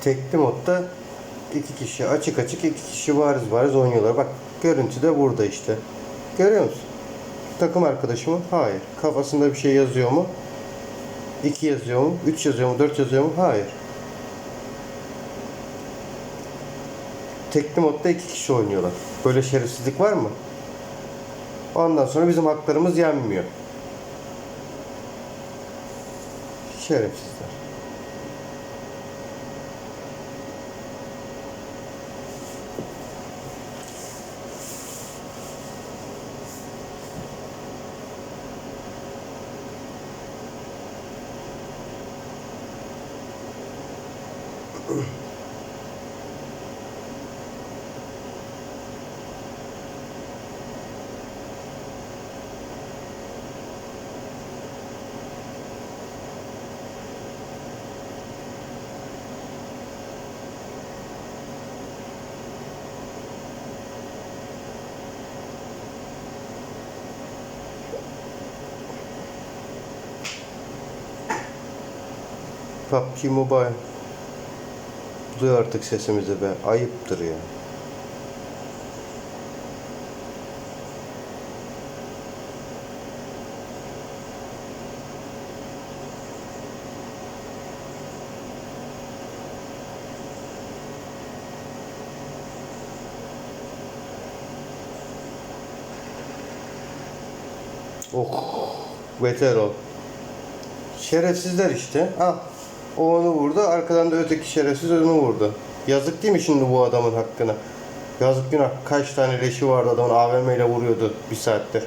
Tekli modda iki kişi açık açık iki kişi bariz bariz oynuyorlar. Bak görüntü de burada işte. Görüyor musun? Takım arkadaşı mı? Hayır. Kafasında bir şey yazıyor mu? 2 yazıyor mu? 3 yazıyor mu? 4 yazıyor mu? Hayır. Tekli modda iki kişi oynuyorlar. Böyle şerefsizlik var mı? Ondan sonra bizim haklarımız yenmiyor. Şerefsizler. PUBG Mobile. Duy artık sesimizi be. Ayıptır ya. Oh, beter ol. Şerefsizler işte. Al. O onu vurdu. Arkadan da öteki şerefsiz onu vurdu. Yazık değil mi şimdi bu adamın hakkına? Yazık günah. Kaç tane leşi vardı adamın AVM ile vuruyordu bir saattir.